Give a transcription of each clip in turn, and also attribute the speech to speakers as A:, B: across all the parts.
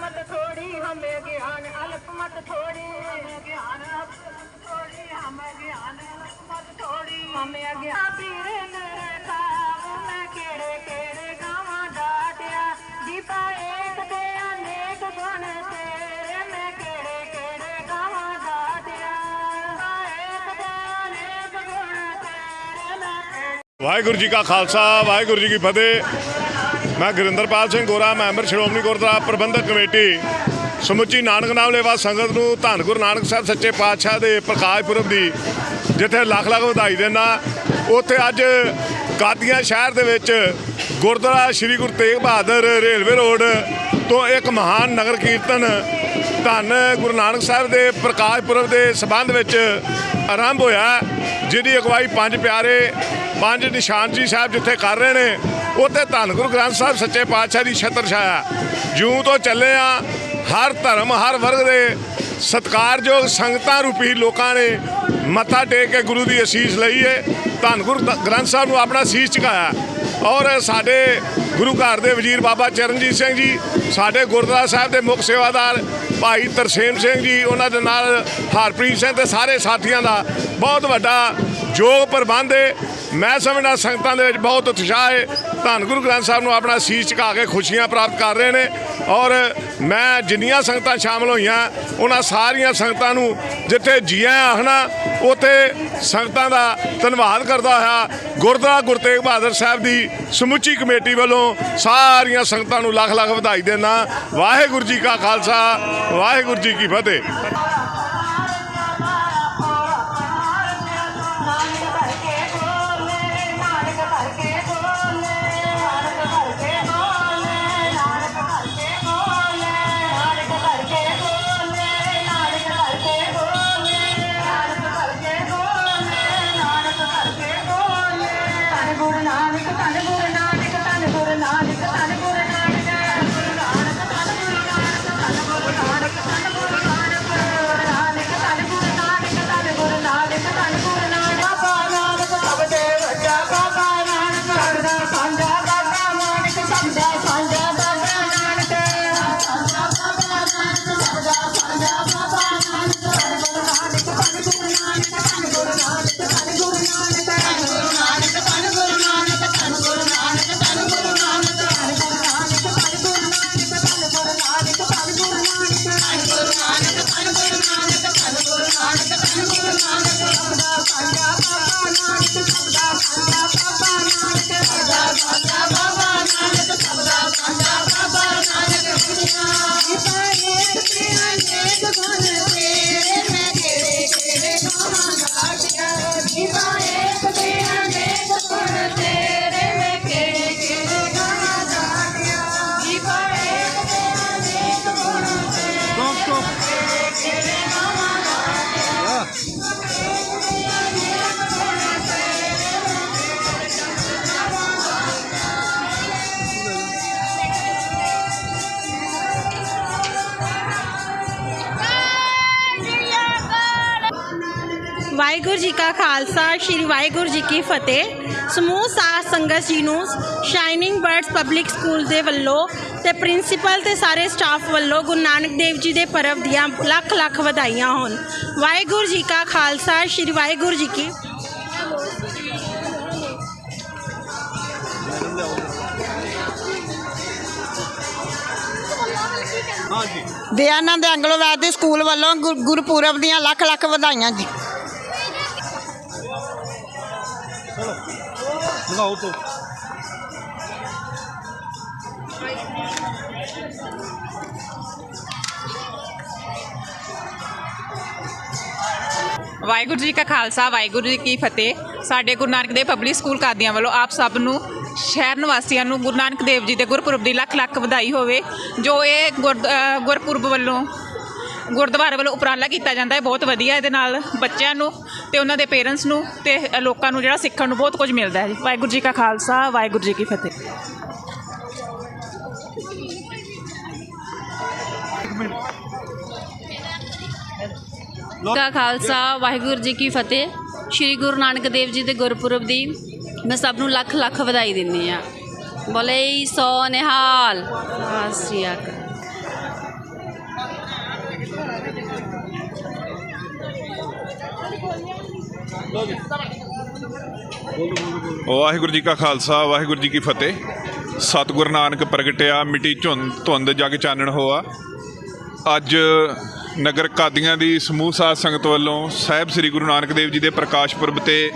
A: मत थोड़ी, हमें ज्ञान, अल्प मत थोड़ी। हमें ज्ञान थोड़ी हमें ज्ञान अल्प मत थोड़ी हमें ज्ञान पीरे मेरे काम मैं केड़े केड़े गावा डाटिया। दीपा एक दे अनेक गुण तेरे केड़े केड़े गावा डाटिया। एक दे अनेक गुण तेरे वाहेगुरु जी का खालसा, वाहेगुरु जी की फतेह। ਮੈਂ
B: ਗੁਰਿੰਦਰਪਾਲ ਸਿੰਘ ਗੋਰਾ, ਮੈਂਬਰ ਸ਼੍ਰੋਮਣੀ ਗੁਰਦੁਆਰਾ ਪ੍ਰਬੰਧਕ ਕਮੇਟੀ, ਸਮੁੱਚੀ ਨਾਨਕ ਨਾਮ ਲੇਵਾ ਸੰਗਤ ਨੂੰ ਧੰਨ ਗੁਰੂ ਨਾਨਕ ਸਾਹਿਬ ਸੱਚੇ ਪਾਤਸ਼ਾਹ ਦੇ ਪ੍ਰਕਾਸ਼ ਪੁਰਬ ਦੀ ਜਿੱਥੇ ਲੱਖ ਲੱਖ ਵਧਾਈ ਦਿੰਦਾ। ਉੱਥੇ ਅੱਜ ਕਾਦੀਆਂ ਸ਼ਹਿਰ ਦੇ ਵਿੱਚ ਗੁਰਦੁਆਰਾ ਸ੍ਰੀ ਗੁਰੂ ਤੇਗ ਬਹਾਦਰ ਰੇਲਵੇ ਰੋਡ ਤੋਂ ਇੱਕ ਮਹਾਨ ਨਗਰ ਕੀਰਤਨ ਧੰਨ ਗੁਰੂ ਨਾਨਕ ਸਾਹਿਬ ਦੇ ਪ੍ਰਕਾਸ਼ ਪੁਰਬ ਦੇ ਸਬੰਧ ਵਿੱਚ ਆਰੰਭ ਹੋਇਆ ਜਿਹਦੀ ਅਗਵਾਈ ਪੰਜ ਪਿਆਰੇ, ਪੰਜ ਨਿਸ਼ਾਨ ਜੀ ਸਾਹਿਬ ਜਿੱਥੇ ਕਰ ਰਹੇ ਨੇ। ਉੱਥੇ ਧੰਨ ਗੁਰੂ ਗ੍ਰੰਥ ਸਾਹਿਬ ਸੱਚੇ ਪਾਤਸ਼ਾਹ ਦੀ ਛਤਰ ਛਾਇਆ। ਜਿਉਂ ਤੋਂ ਚੱਲੇ ਆ, ਹਰ ਧਰਮ, ਹਰ ਵਰਗ ਦੇ ਸਤਿਕਾਰਯੋਗ ਸੰਗਤਾਂ ਰੂਪੀ ਲੋਕਾਂ ਨੇ ਮੱਥਾ ਟੇਕ ਕੇ ਗੁਰੂ ਦੀ ਅਸੀਸ ਲਈ ਏ। ਧੰਨ ਗੁਰੂ ਗ੍ਰੰਥ ਸਾਹਿਬ ਨੂੰ ਆਪਣਾ ਸੀਸ ਝੁਕਾਇਆ। ਔਰ ਸਾਡੇ ਗੁਰੂ ਘਰ ਦੇ ਵਜ਼ੀਰ ਬਾਬਾ ਚਰਨਜੀਤ ਸਿੰਘ ਜੀ, ਸਾਡੇ ਗੁਰਦੁਆਰਾ ਸਾਹਿਬ ਦੇ ਮੁੱਖ ਸੇਵਾਦਾਰ ਭਾਈ ਤਰਸੇਮ ਸਿੰਘ ਜੀ, ਉਹਨਾਂ ਦੇ ਨਾਲ ਹਰਪ੍ਰੀਤ ਸਿੰਘ ਤੇ ਸਾਰੇ ਸਾਥੀਆਂ ਦਾ ਬਹੁਤ ਵੱਡਾ ਯੋਗ ਪ੍ਰਬੰਧ ਹੈ ਮੈਂ ਸਮਝਦਾ ਸੰਗਤਾਂ ਦੇ ਵਿੱਚ ਬਹੁਤ ਉਤਸ਼ਾਹ ਹੈ ਧੰਨ ਗੁਰੂ ਗ੍ਰੰਥ ਸਾਹਿਬ ਨੂੰ ਆਪਣਾ ਸੀਸ ਝੁਕਾ ਕੇ ਖੁਸ਼ੀਆਂ ਪ੍ਰਾਪਤ ਕਰ ਰਹੇ ਨੇ ਔਰ ਮੈਂ ਜਿੰਨੀਆਂ ਸੰਗਤਾਂ ਸ਼ਾਮਲ ਹੋਈਆਂ, ਉਹਨਾਂ ਸਾਰੀਆਂ ਸੰਗਤਾਂ ਨੂੰ ਜਿੱਥੇ ਜੀਆਂ ਆਖਣਾ ਉੱਥੇ ਸੰਗਤਾਂ ਦਾ ਧੰਨਵਾਦ ਕਰਦਾ ਹੋਇਆ ਗੁਰਦੁਆਰਾ ਗੁਰੂ ਤੇਗ ਬਹਾਦਰ ਸਾਹਿਬ ਦੀ ਸਮੁੱਚੀ ਕਮੇਟੀ ਵੱਲੋਂ ਸਾਰੀਆਂ ਸੰਗਤਾਂ ਨੂੰ ਲੱਖ ਲੱਖ ਵਧਾਈ ਦੇਣਾ ਵਾਹਿਗੁਰੂ ਜੀ ਕਾ ਖਾਲਸਾ, ਵਾਹਿਗੁਰੂ ਜੀ ਕੀ ਫਤਿਹ।
C: ਖਾਲਸਾ, ਸ੍ਰੀ ਵਾਹਿਗੁਰੂ ਜੀ ਕੀ ਫਤਿਹ। ਸਮੂਹ ਸਾਧ ਸੰਗਤ ਜੀ ਨੂੰ ਸ਼ਾਈਨਿੰਗ ਬਰਡਸ ਪਬਲਿਕ ਸਕੂਲ ਦੇ ਵੱਲੋਂ ਤੇ ਪ੍ਰਿੰਸੀਪਲ ਤੇ ਸਾਰੇ ਸਟਾਫ ਵੱਲੋਂ ਗੁਰੂ ਨਾਨਕ ਦੇਵ ਜੀ ਦੇ ਪਰਵ ਦੀਆਂ ਲੱਖ ਲੱਖ ਵਧਾਈਆਂ ਹੋਣ। ਵਾਹਿਗੁਰੂ ਜੀ ਕਾ ਖਾਲਸਾ, ਸ੍ਰੀ ਵਾਹਿਗੁਰੂ ਜੀ ਕੀ
D: ਦਯਾਨੰਦ ਐਂਗਲੋ ਵੈਦੀ ਸਕੂਲ ਵੱਲੋਂ ਗੁਰ- ਗੁਰਪੁਰਬ ਦੀਆਂ ਲੱਖ ਲੱਖ ਵਧਾਈਆਂ ਜੀ।
E: ਲਗਾਓ ਤੋਂ।
F: ਵਾਹਿਗੁਰੂ ਜੀ ਕਾ ਖਾਲਸਾ, ਵਾਹਿਗੁਰੂ ਜੀ ਕੀ ਫਤਿਹ। ਸਾਡੇ ਗੁਰੂ ਨਾਨਕ ਦੇਵ ਪਬਲਿਕ ਸਕੂਲ ਕਾਦੀਆਂ ਵੱਲੋਂ ਆਪ ਸਭ ਨੂੰ, ਸ਼ਹਿਰ ਨਿਵਾਸੀਆਂ ਨੂੰ ਗੁਰੂ ਨਾਨਕ ਦੇਵ ਜੀ ਦੇ ਗੁਰਪੁਰਬ ਦੀ ਲੱਖ ਲੱਖ ਵਧਾਈ ਹੋਵੇ। ਜੋ ਇਹ ਗੁਰ- ਗੁਰਪੁਰਬ ਵੱਲੋਂ ਗੁਰਦੁਆਰੇ ਵੱਲੋਂ ਉਪਰਾਲਾ ਕੀਤਾ ਜਾਂਦਾ ਹੈ, ਬਹੁਤ ਵਧੀਆ ਇਹਦੇ ਨਾਲ ਬੱਚਿਆਂ ਨੂੰ ਤੇ ਉਹਨਾਂ ਦੇ ਪੇਰੈਂਟਸ ਨੂੰ ਤੇ ਲੋਕਾਂ ਨੂੰ ਜਿਹੜਾ ਸਿੱਖਣ ਨੂੰ ਬਹੁਤ ਕੁਝ ਮਿਲਦਾ ਹੈ ਜੀ। ਵਾਹਿਗੁਰੂ ਜੀ ਕਾ ਖਾਲਸਾ, ਵਾਹਿਗੁਰੂ ਜੀ ਕੀ ਫਤਿਹ।
G: ਕਾ ਖਾਲਸਾ, ਵਾਹਿਗੁਰੂ ਜੀ ਕੀ ਫਤਿਹ।
E: ਸ਼੍ਰੀ ਗੁਰੂ ਨਾਨਕ ਦੇਵ ਜੀ ਦੇ ਗੁਰਪੁਰਬ ਦੀ ਮੈਂ ਸਭ ਨੂੰ ਲੱਖ ਲੱਖ ਵਧਾਈ ਦਿੰਦੀ ਆ ਬੋਲੇ ਸੋ ਨਿਹਾਲ ਆਸਿਆ
G: ਵਾਹਿਗੁਰੂ ਜੀ ਕਾ ਖਾਲਸਾ, ਵਾਹਿਗੁਰੂ ਜੀ ਕੀ ਫਤਿਹ। ਸਤਿਗੁਰ ਨਾਨਕ ਪ੍ਰਗਟਿਆ, ਮਿੱਟੀ ਝੁੰਦ, ਧੁੰਦ ਜਗ ਚਾਨਣ ਹੋਆ। ਅੱਜ ਨਗਰ ਕਾਦੀਆਂ ਦੀ ਸਮੂਹ ਸਾਧ ਸੰਗਤ ਵੱਲੋਂ ਸਾਹਿਬ ਸ੍ਰੀ ਗੁਰੂ ਨਾਨਕ ਦੇਵ ਜੀ ਦੇ ਪ੍ਰਕਾਸ਼ ਪੁਰਬ ਤੇ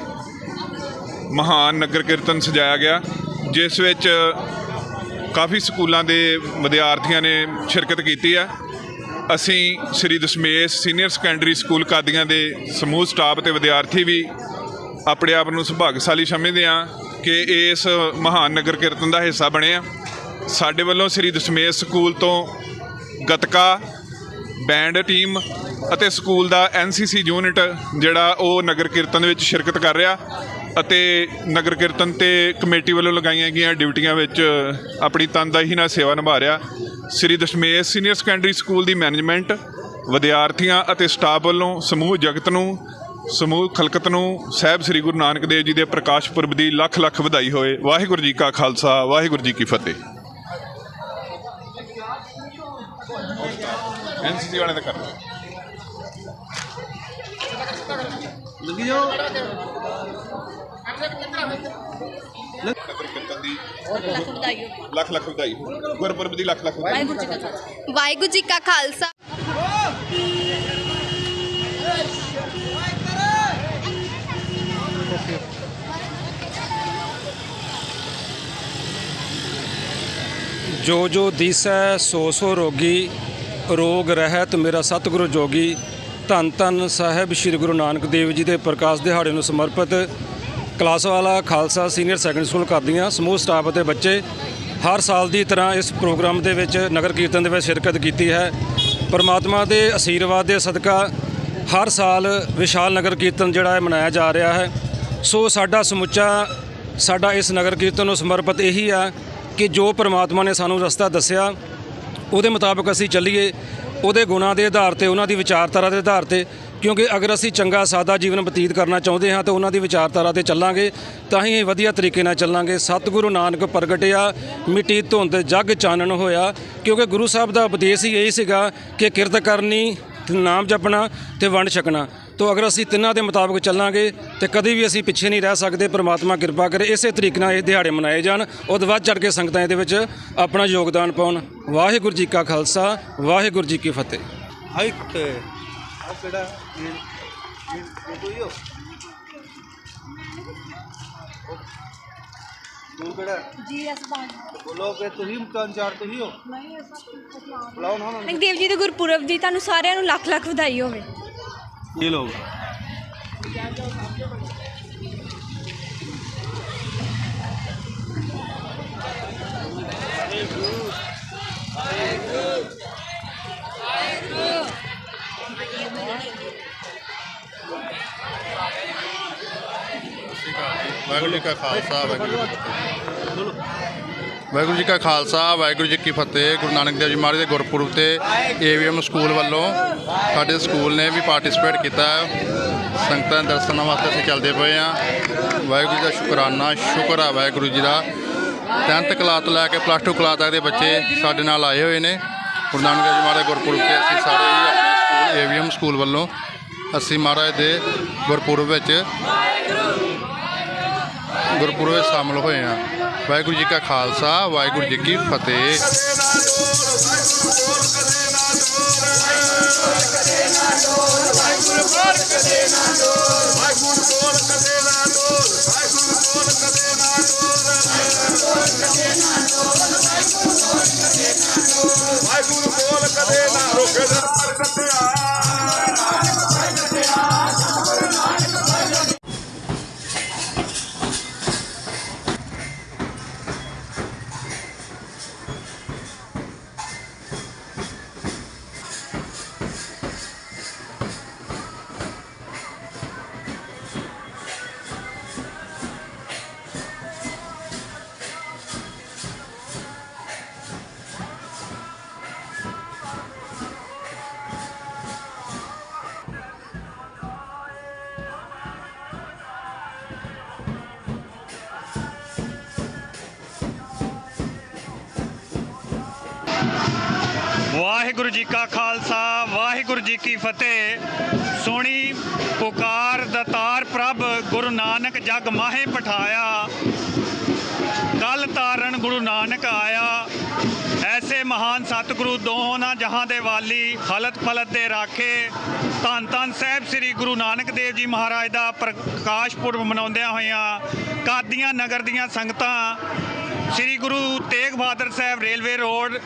G: ਮਹਾਨ ਨਗਰ ਕੀਰਤਨ ਸਜਾਇਆ ਗਿਆ, ਜਿਸ ਵਿੱਚ ਕਾਫੀ ਸਕੂਲਾਂ ਦੇ ਵਿਦਿਆਰਥੀਆਂ ਨੇ ਸ਼ਿਰਕਤ ਕੀਤੀ ਹੈ। ਅਸੀਂ Sri Dashmesh senior secondary school Qadian ਦੇ ਸਮੂਹ ਸਟਾਫ ਤੇ ਵਿਦਿਆਰਥੀ ਵੀ ਆਪਣੇ ਆਪ ਨੂੰ ਸੁਭਾਗਸ਼ਾਲੀ ਸਮਝਦੇ ਹਾਂ ਕਿ ਇਸ ਮਹਾਨ ਨਗਰ ਕੀਰਤਨ ਦਾ ਹਿੱਸਾ ਬਣੇ ਆ ਸਾਡੇ ਵੱਲੋਂ ਸ੍ਰੀ ਦਸ਼ਮੇਸ਼ ਸਕੂਲ ਤੋਂ ਗਤਕਾ ਬੈਂਡ ਟੀਮ ਅਤੇ ਸਕੂਲ ਦਾ ਐਨਸੀਸੀ ਯੂਨਿਟ ਜਿਹੜਾ ਉਹ ਨਗਰ ਕੀਰਤਨ ਵਿੱਚ ਸ਼ਿਰਕਤ ਕਰ ਰਿਹਾ। ਅਤੇ ਨਗਰ ਕੀਰਤਨ ਤੇ ਕਮੇਟੀ ਵੱਲੋਂ ਲਗਾਈਆਂ ਗਈਆਂ ਡਿਊਟੀਆਂ ਵਿੱਚ ਆਪਣੀ ਤਨਦੇਹੀ ਨਾਲ ਸੇਵਾ ਨਿਭਾ ਰਿਹਾ Sri Dashmesh senior secondary school ਦੀ ਮੈਨੇਜਮੈਂਟ ਵਿਦਿਆਰਥੀਆਂ ਅਤੇ ਸਟਾਫ ਵੱਲੋਂ ਸਮੂਹ ਜਗਤ ਨੂੰ ਸਮੂਹ ਖਲਕਤ ਨੂੰ ਸਾਹਿਬ ਸ੍ਰੀ ਗੁਰੂ ਨਾਨਕ ਦੇਵ ਜੀ ਦੇ ਪ੍ਰਕਾਸ਼ ਪੁਰਬ ਦੀ ਲੱਖ ਲੱਖ ਵਧਾਈ ਹੋਏ। ਵਾਹਿਗੁਰੂ ਜੀ ਕਾ ਖਾਲਸਾ ਵਾਹਿਗੁਰੂ ਜੀ ਕੀ ਫਤਿਹ। ਐਨਸੀਸੀ ਵਾਲੇ ਦਾ ਕਰ ਨਗਰ ਕੀਰਤਨ ਦੀ ਲੱਖ ਲੱਖ ਵਧਾਈ ਹੋਵੇ ਗੁਰਪੁਰਬ ਦੀ ਲੱਖ ਲੱਖ ਵਧਾਈ
H: ਵਾਹਿਗੁਰੂ ਜੀ ਕਾ ਖਾਲਸਾ
I: ਜੋ ਜੋ ਦੀਸੈ ਸੋ ਸੋ ਰੋਗੀ, ਰੋਗ ਰਹਿਤ ਮੇਰਾ ਸਤਿਗੁਰੂ ਜੋਗੀ, ਧੰਨ ਧੰਨ ਸਾਹਿਬ ਸ੍ਰੀ ਗੁਰੂ ਨਾਨਕ ਦੇਵ ਜੀ ਦੇ ਪ੍ਰਕਾਸ਼ ਦਿਹਾੜੇ ਨੂੰ ਸਮਰਪਿਤ ਕਲਾਸ ਵਾਲਾ ਖਾਲਸਾ ਸੀਨੀਅਰ ਸੈਕੰਡਰੀ ਸਕੂਲ ਕਰਦੀਆਂ ਸਮੂਹ ਸਟਾਫ ਅਤੇ ਬੱਚੇ ਹਰ ਸਾਲ ਦੀ ਤਰ੍ਹਾਂ ਇਸ ਪ੍ਰੋਗਰਾਮ ਦੇ ਵਿੱਚ ਨਗਰ ਕੀਰਤਨ ਦੇ ਵਿੱਚ ਸ਼ਿਰਕਤ ਕੀਤੀ ਹੈ। ਪਰਮਾਤਮਾ ਦੇ ਅਸ਼ੀਰਵਾਦ ਦੇ ਸਦਕਾ ਹਰ ਸਾਲ ਵਿਸ਼ਾਲ ਨਗਰ ਕੀਰਤਨ ਜਿਹੜਾ ਹੈ ਮਨਾਇਆ ਜਾ ਰਿਹਾ ਹੈ। ਸੋ ਸਾਡਾ ਸਮੁੱਚਾ, ਸਾਡਾ ਇਸ ਨਗਰ ਕੀਰਤਨ ਨੂੰ ਸਮਰਪਿਤ ਇਹੀ ਆ ਕਿ ਜੋ ਪ੍ਰਮਾਤਮਾ ਨੇ ਸਾਨੂੰ ਰਸਤਾ ਦੱਸਿਆ, ਉਹਦੇ ਮੁਤਾਬਕ ਅਸੀਂ ਚੱਲੀਏ। ਉਹਦੇ ਗੁਣਾਂ ਦੇ ਆਧਾਰ ਤੇ, ਉਹਨਾਂ ਦੀ ਵਿਚਾਰਧਾਰਾ ਦੇ ਆਧਾਰ ਤੇ ਕਿਉਂਕਿ ਅਗਰ ਅਸੀਂ ਚੰਗਾ, ਸਾਦਾ ਜੀਵਨ ਬਤੀਤ ਕਰਨਾ ਚਾਹੁੰਦੇ ਹਾਂ ਤਾਂ ਉਹਨਾਂ ਦੀ ਵਿਚਾਰਧਾਰਾ ਤੇ ਚੱਲਾਂਗੇ, ਤਾਂ ਹੀ ਵਧੀਆ ਤਰੀਕੇ ਨਾਲ ਚੱਲਾਂਗੇ। ਸਤਿਗੁਰੂ ਨਾਨਕ ਪ੍ਰਗਟਿਆ, ਮਿੱਟੀ ਧੁੰਦ ਜਗ ਚਾਨਣ ਹੋਇਆ, ਕਿਉਂਕਿ ਗੁਰੂ ਸਾਹਿਬ ਦਾ ਉਪਦੇਸ਼ ਹੀ ਇਹ ਸੀਗਾ ਕਿ ਕਿਰਤ ਕਰਨੀ ਨਾਮ ਜਪਣਾ ਤੇ ਵੰਡ ਛਕਣਾ। ਤੋ ਅਗਰ ਅਸੀਂ ਤਿੰਨਾਂ ਦੇ ਮੁਤਾਬਕ ਚੱਲਾਂਗੇ, ਤੇ ਕਦੇ ਵੀ ਅਸੀਂ ਪਿੱਛੇ ਨਹੀਂ ਰਹਿ ਸਕਦੇ, ਪ੍ਰਮਾਤਮਾ ਕਿਰਪਾ ਕਰੇ, ਇਸੇ ਤਰੀਕੇ ਨਾਲ ਇਹ ਦਿਹਾੜੇ ਮਨਾਏ ਜਾਣ। ਉਹਦੇ ਵੱਧ ਚੜ ਕੇ ਸੰਗਤਾਂ ਇਹਦੇ ਵਿੱਚ ਆਪਣਾ ਯੋਗਦਾਨ ਪਾਉਣ। ਵਾਹਿਗੁਰੂ ਜੀ ਕਾ ਖਾਲਸਾ, ਵਾਹਿਗੁਰੂ ਜੀ ਕੀ ਫਤਿਹ।
J: ਹਾਈਟ ਆ ਕਿਹੜਾ? ਇਹ ਇਹ ਕੋਈ ਹੋ ਤੂੰ ਕਿਹੜਾ? ਜੀਐਸ ਬਾਗ। ਬੋਲੋ ਕਿ ਤੁਸੀਂ ਮੁਕਾਨ ਚਾਰ ਤੁਸੀਂ ਹੋ? ਨਹੀਂ ਬੁਲਾਓ ਨਾ ਉਹਨਾਂ ਨੂੰ।
H: ਦੇਵ ਜੀ ਦੇ ਗੁਰਪੁਰਬ ਦੀ ਤੁਹਾਨੂੰ ਸਾਰਿਆਂ ਨੂੰ ਲੱਖ ਲੱਖ ਵਧਾਈ ਹੋਵੇ।
J: ਇਹ ਲੋਕ
K: ਵਾਹਿਗੁਰੂ। ਵਾਹਿਗੁਰੂ ਜੀ ਕਾ ਖਾਲਸਾ, ਵਾਹਿਗੁਰੂ ਜੀ ਕੀ ਫਤਿਹ। ਵਾਹਿਗੁਰੂ ਜੀ ਕਾ ਖਾਲਸਾ, ਵਾਹਿਗੁਰੂ ਜੀ ਕੀ ਫਤਿਹ। ਗੁਰੂ ਨਾਨਕ ਦੇਵ ਜੀ ਮਹਾਰਾਜ ਦੇ ਗੁਰਪੁਰਬ ਤੇ ਏਵੀਐਮ ਸਕੂਲ ਵੱਲੋਂ ਸਾਡੇ ਸਕੂਲ ਨੇ ਵੀ ਪਾਰਟਿਸਿਪੇਟ ਕੀਤਾ ਹੈ। ਸੰਗਤਾਂ ਦੇ ਦਰਸ਼ਨਾਂ ਵਾਸਤੇ ਅਸੀਂ ਚੱਲਦੇ ਪਏ ਹਾਂ। ਵਾਹਿਗੁਰੂ ਜੀ ਦਾ ਸ਼ੁਕਰਾਨਾ, ਸ਼ੁਕਰ ਆ ਵਾਹਿਗੁਰੂ ਜੀ ਦਾ। 10th ਕਲਾਸ ਤੋਂ ਲੈ ਕੇ ਪਲੱਸ 2 ਕਲਾਸ ਤੱਕ ਦੇ ਬੱਚੇ ਸਾਡੇ ਨਾਲ ਆਏ ਹੋਏ ਨੇ। ਗੁਰੂ ਨਾਨਕ ਦੇਵ ਜੀ ਮਹਾਰਾਜ ਦੇ ਗੁਰਪੁਰਬ ਤੇ ਅਸੀਂ ਸਾਰੇ ਹੀ ਆਪਣੇ ਏਵੀਐਮ ਸਕੂਲ ਵੱਲੋਂ ਅਸੀਂ ਮਹਾਰਾਜ ਦੇ ਗੁਰਪੁਰਬ ਵਿੱਚ ਗੁਰਪੁਰਬ ਵਿੱਚ ਸ਼ਾਮਲ ਹੋਏ ਹਾਂ। ਵਾਹਿਗੁਰੂ ਜੀ ਕਾ ਖਾਲਸਾ, ਵਾਹਿਗੁਰੂ ਜੀ ਕੀ ਫਤਿਹ।
B: ਵਾਹਿਗੁਰੂ
L: ਵਾਹਿਗੁਰੂ ਜੀ ਕਾ ਖਾਲਸਾ, ਵਾਹਿਗੁਰੂ ਜੀ ਕੀ ਫਤਿਹ। ਸੋਣੀ ਪੁਕਾਰ ਦਤਾਰ ਪ੍ਰਭ ਗੁਰੂ ਨਾਨਕ ਜਗ ਮਾਹੇ ਪਠਾਇਆ। ਕਲ ਤਾਰਨ ਗੁਰੂ ਨਾਨਕ ਆਇਆ। ਐਸੇ ਮਹਾਨ ਸਤਿਗੁਰੂ ਦੋਹਾਂ ਜਹਾਂ ਦੇ ਵਾਲੀ ਹਲਤ ਫਲਤ ਦੇ ਰਾਖੇ। ਧੰਨ ਧੰਨ ਸਾਹਿਬ ਸ੍ਰੀ ਗੁਰੂ ਨਾਨਕ ਦੇਵ ਜੀ ਮਹਾਰਾਜ ਦਾ ਪ੍ਰਕਾਸ਼ ਪੁਰਬ ਮਨਾਉਂਦਿਆਂ ਹੋਇਆਂ ਕਾਦੀਆਂ ਨਗਰ ਦੀਆਂ ਸੰਗਤਾਂ, ਸ੍ਰੀ ਗੁਰੂ ਤੇਗ ਬਹਾਦਰ ਸਾਹਿਬ ਰੇਲਵੇ ਰੋਡ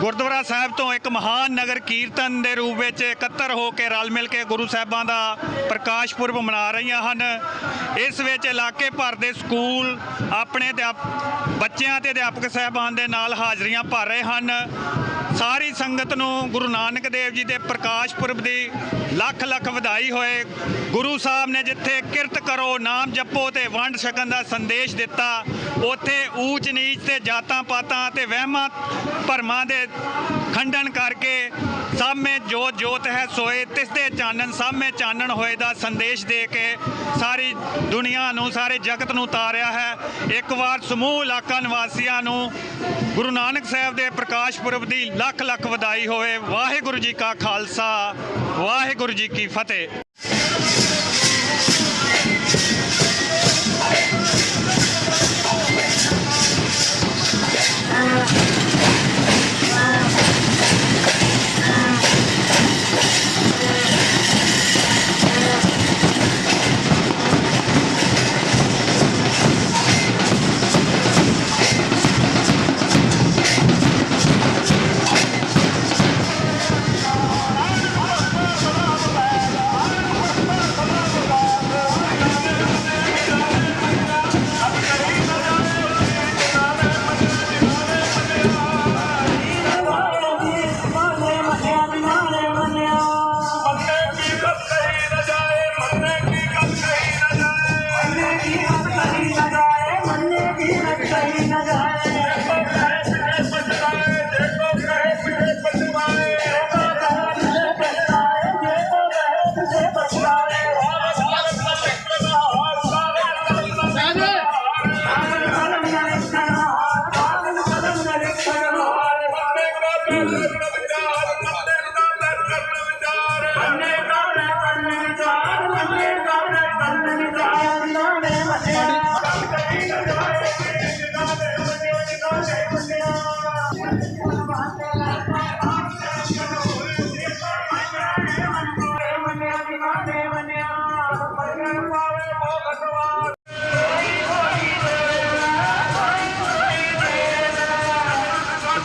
L: ਗੁਰਦੁਆਰਾ ਸਾਹਿਬ ਤੋਂ ਇੱਕ ਮਹਾਨ ਨਗਰ ਕੀਰਤਨ ਦੇ ਰੂਪ ਵਿੱਚ ਇਕੱਤਰ ਹੋ ਕੇ ਰਲ ਮਿਲ ਕੇ ਗੁਰੂ ਸਾਹਿਬਾਂ ਦਾ ਪ੍ਰਕਾਸ਼ ਪੁਰਬ ਮਨਾ ਰਹੀਆਂ ਹਨ। ਇਸ ਵਿੱਚ ਇਲਾਕੇ ਭਰ ਦੇ ਸਕੂਲ ਆਪਣੇ ਅਧਿਆਪ ਬੱਚਿਆਂ ਤੇ ਅਧਿਆਪਕ ਸਾਹਿਬਾਨ ਦੇ ਨਾਲ ਹਾਜ਼ਰੀਆਂ ਭਰ ਰਹੇ ਹਨ। ਸਾਰੀ ਸੰਗਤ ਨੂੰ ਗੁਰੂ ਨਾਨਕ ਦੇਵ ਜੀ ਦੇ ਪ੍ਰਕਾਸ਼ ਪੁਰਬ ਦੀ ਲੱਖ ਲੱਖ ਵਧਾਈ ਹੋਏ। ਗੁਰੂ ਸਾਹਿਬ ਨੇ ਜਿੱਥੇ ਕਿਰਤ ਕਰੋ, ਨਾਮ ਜਪੋ ਤੇ ਵੰਡ ਛਕਣ ਦਾ ਸੰਦੇਸ਼ ਦਿੱਤਾ, ਉੱਥੇ ਊਚ ਨੀਚ ਤੇ ਜਾਤਾਂ ਪਾਤਾਂ ਤੇ ਵਹਿਮਾਂ ਭਰਮਾਂ ਦੇ ਖੰਡਨ ਕਰਕੇ ਸਭ ਮੇ ਜੋਤ ਜੋਤ ਹੈ ਸੋਏ ਤਿਸ ਦੇ ਚਾਨਣ ਸਭ ਮੇ ਚਾਨਣ ਹੋਏ ਦਾ ਸੰਦੇਸ਼ ਦੇ ਕੇ ਸਾਰੀ ਦੁਨੀਆ ਨੂੰ, ਸਾਰੇ ਜਗਤ ਨੂੰ ਤਾਰਿਆ ਹੈ। ਇੱਕ ਵਾਰ ਸਮੂਹ ਇਲਾਕਾ ਨਿਵਾਸੀਆਂ ਨੂੰ ਗੁਰੂ ਨਾਨਕ ਸਾਹਿਬ ਦੇ ਪ੍ਰਕਾਸ਼ ਪੁਰਬ ਦੀ ਲੱਖ ਲੱਖ ਵਧਾਈ ਹੋਵੇ। ਵਾਹਿਗੁਰੂ ਜੀ ਕਾ ਖਾਲਸਾ ਵਾਹਿਗੁਰੂ ਜੀ ਕੀ ਫਤਿਹ।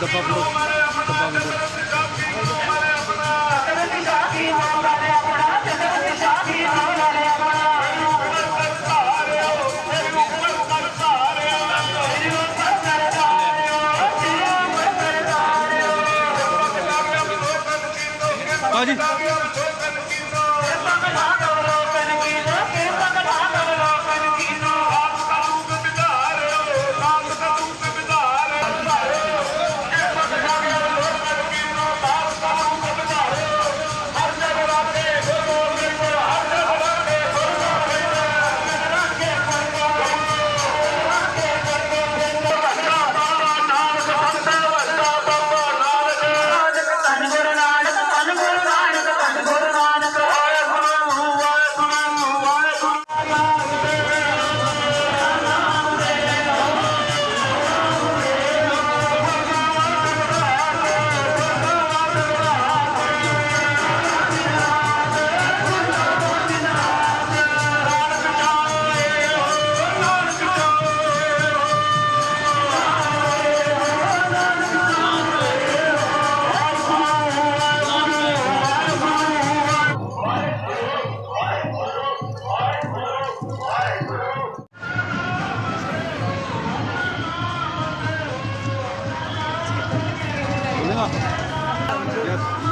M: دبابلوك دبابلوك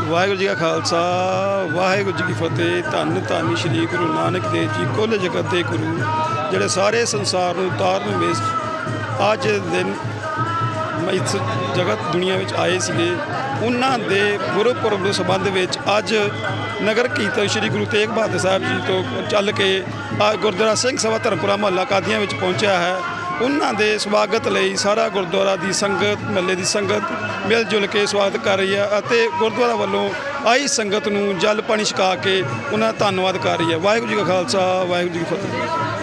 M: ਵਾਹਿਗੁਰੂ ਜੀ ਕਾ ਖਾਲਸਾ, ਵਾਹਿਗੁਰੂ ਜੀ ਕੀ ਫਤਿਹ। ਧੰਨ ਧੰਨ ਸ਼੍ਰੀ ਗੁਰੂ ਨਾਨਕ ਦੇਵ ਜੀ, ਕੁੱਲ ਜਗਤ ਦੇ ਗੁਰੂ, ਜਿਹੜੇ ਸਾਰੇ ਸੰਸਾਰ ਨੂੰ ਤਾਰਨ ਵਿੱਚ ਅੱਜ ਦਿਨ ਇਸ ਜਗਤ ਦੁਨੀਆ ਵਿੱਚ ਆਏ ਸੀਗੇ। ਉਹਨਾਂ ਦੇ ਗੁਰਪੁਰਬ ਦੇ ਸੰਬੰਧ ਵਿੱਚ ਅੱਜ ਨਗਰ ਕੀਰਤਨ ਸ਼੍ਰੀ ਗੁਰੂ ਤੇਗ ਬਹਾਦਰ ਸਾਹਿਬ ਜੀ ਤੋਂ ਚੱਲ ਕੇ ਆ ਗੁਰਦੁਆਰਾ ਸਿੰਘ ਸਭਾ ਧਰਮਪੁਰਾ ਮਹੱਲਾ ਕਾਦੀਆਂ ਵਿੱਚ ਪਹੁੰਚਿਆ ਹੈ।
N: ਉਹਨਾਂ ਦੇ ਸਵਾਗਤ ਲਈ ਸਾਰਾ ਗੁਰਦੁਆਰਾ ਦੀ ਸੰਗਤ ਮੱਲੇ ਦੀ ਸੰਗਤ ਮਿਲ ਜੁਲ ਕੇ ਸਵਾਗਤ ਕਰ ਰਹੀ ਹੈ ਅਤੇ ਗੁਰਦੁਆਰਾ ਵੱਲੋਂ ਆਈ ਸੰਗਤ ਨੂੰ ਜਲ ਪਾਣੀ ਛਕਾ ਕੇ ਉਹਨਾਂ ਦਾ ਧੰਨਵਾਦ ਕਰ ਰਹੀ ਹੈ। ਵਾਹਿਗੁਰੂ ਜੀ ਕਾ ਖਾਲਸਾ, ਵਾਹਿਗੁਰੂ ਜੀ ਕੀ ਫਤਿਹ।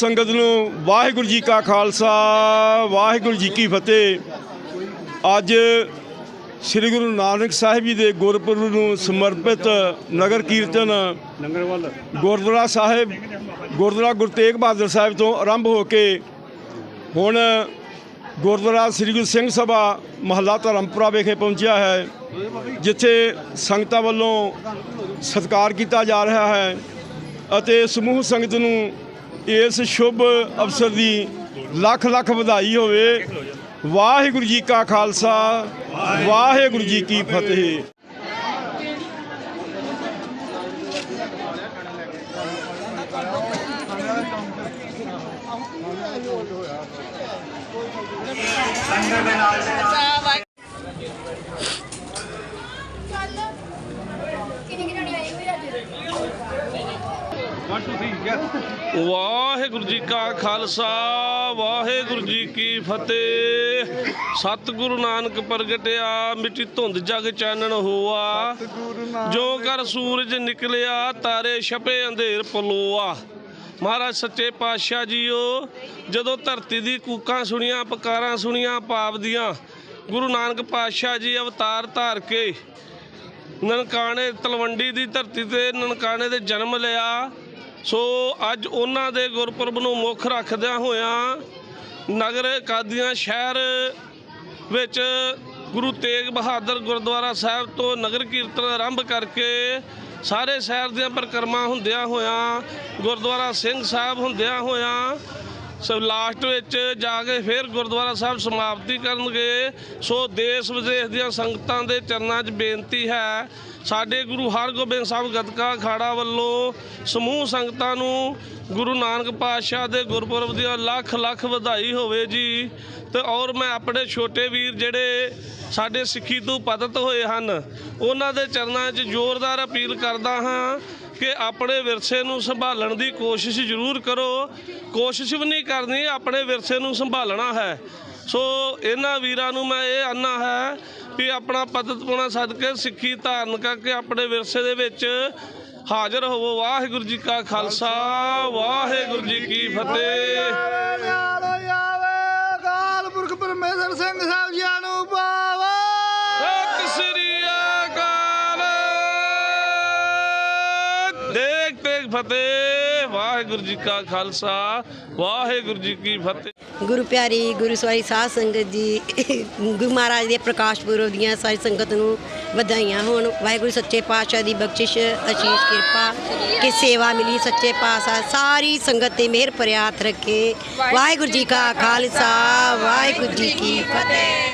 O: ਸੰਗਤ ਨੂੰ
N: ਵਾਹਿਗੁਰੂ ਜੀ ਕਾ ਖਾਲਸਾ, ਵਾਹਿਗੁਰੂ ਜੀ ਕੀ ਫਤਿਹ। ਅੱਜ ਸ੍ਰੀ ਗੁਰੂ ਨਾਨਕ ਸਾਹਿਬ ਜੀ ਦੇ ਗੁਰਪੁਰਬ ਨੂੰ ਸਮਰਪਿਤ ਨਗਰ ਕੀਰਤਨ ਗੁਰਦੁਆਰਾ ਸਾਹਿਬ, ਗੁਰਦੁਆਰਾ ਗੁਰੂ ਤੇਗ ਬਹਾਦਰ ਸਾਹਿਬ ਤੋਂ ਆਰੰਭ ਹੋ ਕੇ ਹੁਣ ਗੁਰਦੁਆਰਾ ਸ੍ਰੀ ਗੁਰੂ ਸਿੰਘ ਸਭਾ ਮਹੱਲਾ ਧਰਮਪੁਰਾ ਵਿਖੇ ਪਹੁੰਚਿਆ ਹੈ, ਜਿੱਥੇ ਸੰਗਤਾਂ ਵੱਲੋਂ ਸਤਿਕਾਰ ਕੀਤਾ ਜਾ ਰਿਹਾ ਹੈ ਅਤੇ ਸਮੂਹ ਸੰਗਤ ਨੂੰ ਇਸ ਸ਼ੁਭ ਅਵਸਰ ਦੀ ਲੱਖ ਲੱਖ ਵਧਾਈ ਹੋਵੇ। ਵਾਹਿਗੁਰੂ ਜੀ ਕਾ ਖਾਲਸਾ, ਵਾਹਿਗੁਰੂ ਜੀ ਕੀ ਫਤਿਹ।
P: ਵਾਹਿਗੁਰੂ ਜੀ ਕਾ ਖਾਲਸਾ ਵਾਹਿਗੁਰੂ ਜੀ ਕੀ ਫਤਿਹ। ਸਤਿਗੁਰੂ ਨਾਨਕ ਪ੍ਰਗਟਿਆ ਮਿੱਟੀ ਧੁੰਦ ਜਗ ਚਾਨਣ ਹੋਆ। ਜੋ ਕਰ ਸੂਰਜ ਨਿਕਲਿਆ ਤਾਰੇ ਛਪੇ ਅੰਧੇਰ ਪਲੋਆ। ਮਹਾਰਾਜ ਸੱਚੇ ਪਾਤਸ਼ਾਹ ਜੀਓ ਜਦੋਂ ਧਰਤੀ ਦੀ ਕੂਕਾਂ ਸੁਣੀਆਂ ਪੁਕਾਰਾਂ ਸੁਣੀਆਂ ਪਾਪ ਦੀਆਂ ਗੁਰੂ ਨਾਨਕ ਪਾਤਸ਼ਾਹ ਜੀ ਅਵਤਾਰ ਧਾਰ ਕੇ ਨਨਕਾਣੇ ਤਲਵੰਡੀ ਦੀ ਧਰਤੀ ਤੇ ਨਨਕਾਣੇ ਦੇ ਜਨਮ ਲਿਆ। ਸੋ ਅੱਜ ਉਹਨਾਂ ਦੇ ਗੁਰਪੁਰਬ ਨੂੰ ਮੁੱਖ ਰੱਖਦਿਆਂ ਹੋਇਆਂ ਨਗਰ ਕਾਦੀਆਂ ਸ਼ਹਿਰ ਵਿੱਚ ਗੁਰੂ ਤੇਗ ਬਹਾਦਰ ਗੁਰਦੁਆਰਾ ਸਾਹਿਬ ਤੋਂ ਨਗਰ ਕੀਰਤਨ ਆਰੰਭ ਕਰਕੇ ਸਾਰੇ ਸ਼ਹਿਰ ਦੀਆਂ ਪਰਿਕਰਮਾ ਹੁੰਦਿਆਂ ਹੋਇਆਂ, ਗੁਰਦੁਆਰਾ ਸਿੰਘ ਸਾਹਿਬ ਹੁੰਦਿਆਂ ਹੋਇਆਂ ਸੋ ਲਾਸਟ ਵਿੱਚ ਜਾ ਕੇ ਫਿਰ ਗੁਰਦੁਆਰਾ ਸਾਹਿਬ ਸਮਾਪਤੀ ਕਰਨਗੇ। ਸੋ ਦੇਸ਼ ਵਿਦੇਸ਼ ਦੀਆਂ ਸੰਗਤਾਂ ਦੇ ਚਰਨਾਂ 'ਚ ਬੇਨਤੀ ਹੈ, ਸਾਡੇ ਗੁਰੂ ਹਰਗੋਬਿੰਦ ਸਾਹਿਬ ਗਤਕਾ ਅਖਾੜਾ ਵੱਲੋਂ ਸਮੂਹ ਸੰਗਤਾਂ ਨੂੰ ਗੁਰੂ ਨਾਨਕ ਪਾਤਸ਼ਾਹ ਦੇ ਗੁਰਪੁਰਬ ਦੀਆਂ ਲੱਖ ਲੱਖ ਵਧਾਈ ਹੋਵੇ ਜੀ। ਤੇ ਔਰ ਮੈਂ ਆਪਣੇ ਛੋਟੇ ਵੀਰ ਜਿਹੜੇ ਸਾਡੇ ਸਿੱਖੀ ਤੋਂ ਪਤਤ ਹੋਏ ਹਨ, ਉਹਨਾਂ ਦੇ ਚਰਨਾਂ 'ਚ ਜ਼ੋਰਦਾਰ ਅਪੀਲ ਕਰਦਾ ਹਾਂ ਕਿ ਆਪਣੇ ਵਿਰਸੇ ਨੂੰ ਸੰਭਾਲਣ ਦੀ ਕੋਸ਼ਿਸ਼ ਜ਼ਰੂਰ ਕਰੋ। ਕੋਸ਼ਿਸ਼ ਵੀ ਨਹੀਂ ਕਰਨੀ, ਆਪਣੇ ਵਿਰਸੇ ਨੂੰ ਸੰਭਾਲਣਾ ਹੈ। ਸੋ ਇਹਨਾਂ ਵੀਰਾਂ ਨੂੰ ਮੈਂ ਇਹ ਆਨਾ ਹੈ ਵੀ ਆਪਣਾ ਪਤਤਪੁਣਾ ਸਦਕੇ ਸਿੱਖੀ ਧਾਰਨ ਕਰਕੇ ਆਪਣੇ ਵਿਰਸੇ ਦੇ ਵਿੱਚ ਹਾਜ਼ਰ ਹੋਵੋ। ਵਾਹਿਗੁਰੂ ਜੀ ਕਾ ਖਾਲਸਾ, ਵਾਹਿਗੁਰੂ ਜੀ ਕੀ ਫਤਿਹ। ਫਤਿਹ, ਵਾਹਿਗੁਰੂ ਜੀ ਕਾ ਖਾਲਸਾ, ਵਾਹਿਗੁਰੂ ਜੀ ਕੀ ਫਤਿਹ।
Q: ਗੁਰੂ ਪਿਆਰੀ, ਗੁਰੂ ਸਵਾਰੀ ਸਾਧ ਸੰਗਤ ਜੀ, ਗੁਰੂ ਮਹਾਰਾਜ ਦੇ ਪ੍ਰਕਾਸ਼ ਪੁਰਬ ਦੀਆਂ ਸਾਰੀ ਸੰਗਤ ਨੂੰ ਵਧਾਈਆਂ। ਹੋਣ ਵਾਹਿਗੁਰੂ ਸੱਚੇ ਪਾਤਸ਼ਾਹ ਦੀ ਬਖਸ਼ਿਸ਼, ਅਸ਼ੀਸ਼, ਕਿਰਪਾ, ਕਿ ਸੇਵਾ ਮਿਲੀ ਸੱਚੇ ਪਾਤਸ਼ਾਹ। ਸਾਰੀ ਸੰਗਤ ਤੇ ਮਿਹਰ ਭਰਿਆ ਰੱਖੇ। ਵਾਹਿਗੁਰੂ ਜੀ ਕਾ ਖਾਲਸਾ, ਵਾਹਿਗੁਰੂ ਜੀ ਕੀ ਫਤਿਹ।